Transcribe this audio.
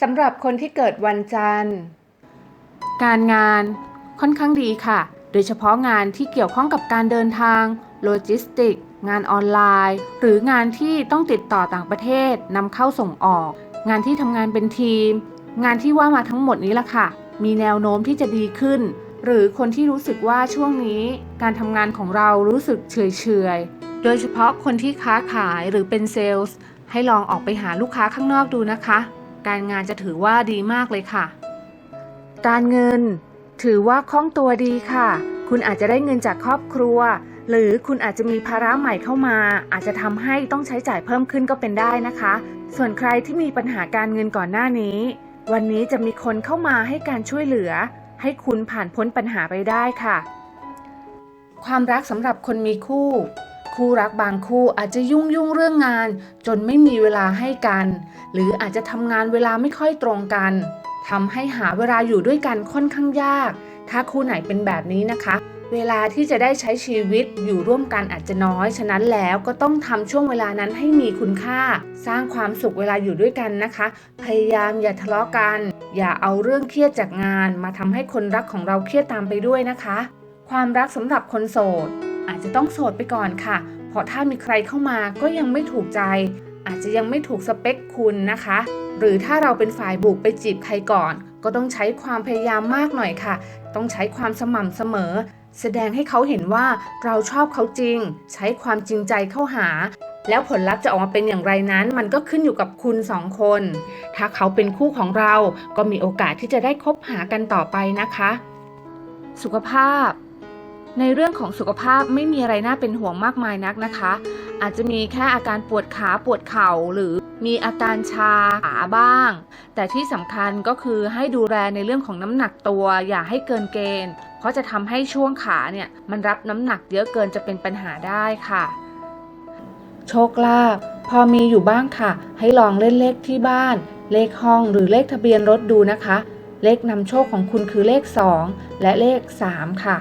สำหรับคนที่เกิดวันจันทร์ การงานค่อนข้างดีค่ะ โดยเฉพาะงานที่เกี่ยวข้องกับการเดินทาง โลจิสติก งานออนไลน์ หรืองานที่ต้องติดต่อต่างประเทศนำเข้าส่งออก งานที่ทำงานเป็นทีม งานที่ว่ามาทั้งหมดนี้ละค่ะ มีแนวโน้มที่จะดีขึ้น หรือคนที่รู้สึกว่าช่วงนี้ การทำงานของเรารู้สึกเฉยเฉยโดยเฉพาะคนที่ค้าขายหรือเป็นเซลล์ให้ลองออกไปหาลูกค้าข้างนอกดูนะคะ การงานจะถือว่าดีมากเลยค่ะ การเงิน ถือว่าคล่องตัวดีค่ะ คุณอาจจะได้เงินจากครอบครัว หรือคุณอาจจะมีภาระใหม่เข้ามา อาจจะทำให้ต้องใช้จ่ายเพิ่มขึ้นก็เป็นได้นะคะ ส่วนใครที่มีปัญหาการเงินก่อนหน้านี้ วันนี้จะมีคนเข้ามาให้การช่วยเหลือ ให้คุณผ่านพ้นปัญหาไปได้ค่ะ ความรักสำหรับคนมีคู่ คู่รักบางคู่อาจจะยุ่งยุ่งเรื่องงาน จนไม่มีเวลาให้กัน หรืออาจจะทำงานเวลาไม่ค่อยตรงกันทำให้หาเวลาอยู่ด้วยกันค่อนข้างยาก ถ้าคู่ไหนเป็นแบบนี้นะคะ เวลาที่จะได้ใช้ชีวิตอยู่ร่วมกันอาจจะน้อย ฉะนั้นแล้วก็ต้องทำช่วงเวลานั้นให้มีคุณค่า สร้างความสุขเวลาอยู่ด้วยกันนะคะ พยายามอย่าทะเลาะกัน อย่าเอาเรื่องเครียดจากงาน มาทำให้คนรักของเราเครียดตามไปด้วยนะคะ ความรักสำหรับคนโสด อาจจะต้องโสดไปก่อนค่ะ เพราะถ้ามีใครเข้ามาก็ยังไม่ถูกใจ อาจจะยังไม่ถูกสเปคคุณนะคะ หรือถ้าเราเป็นฝ่ายบุกไปจีบใครก่อน ก็ต้องใช้ความพยายามมากหน่อยค่ะ ต้องใช้ความสม่ำเสมอ แสดงให้เขาเห็นว่าเราชอบเขาจริง ใช้ความจริงใจเข้าหาแล้วผลลัพธ์จะออกมาเป็นอย่างไรนั้น มันก็ขึ้นอยู่กับคุณสองคน ถ้าเขาเป็นคู่ของเราก็มีโอกาสที่จะได้คบหากันต่อไปนะคะ สุขภาพ ในเรื่องของสุขภาพไม่มีอะไรน่าเป็นห่วงมากมายนักนะคะ อาจจะมีแค่อาการปวดขาปวดเข่าหรือมีอาการชาขาบ้าง แต่ที่สำคัญก็คือให้ดูแลในเรื่องของน้ำหนักตัวอย่าให้เกินเกณฑ์ เพราะจะทำให้ช่วงขาเนี่ยมันรับน้ำหนักเยอะเกินจะเป็นปัญหาได้ค่ะ โชคลาภพอมีอยู่บ้างค่ะ ให้ลองเล่นเลขที่บ้าน เลขห้องหรือเลขทะเบียนรถดูนะคะ เลขนำโชคของคุณคือเลข 2 และเลข 3 ค่ะ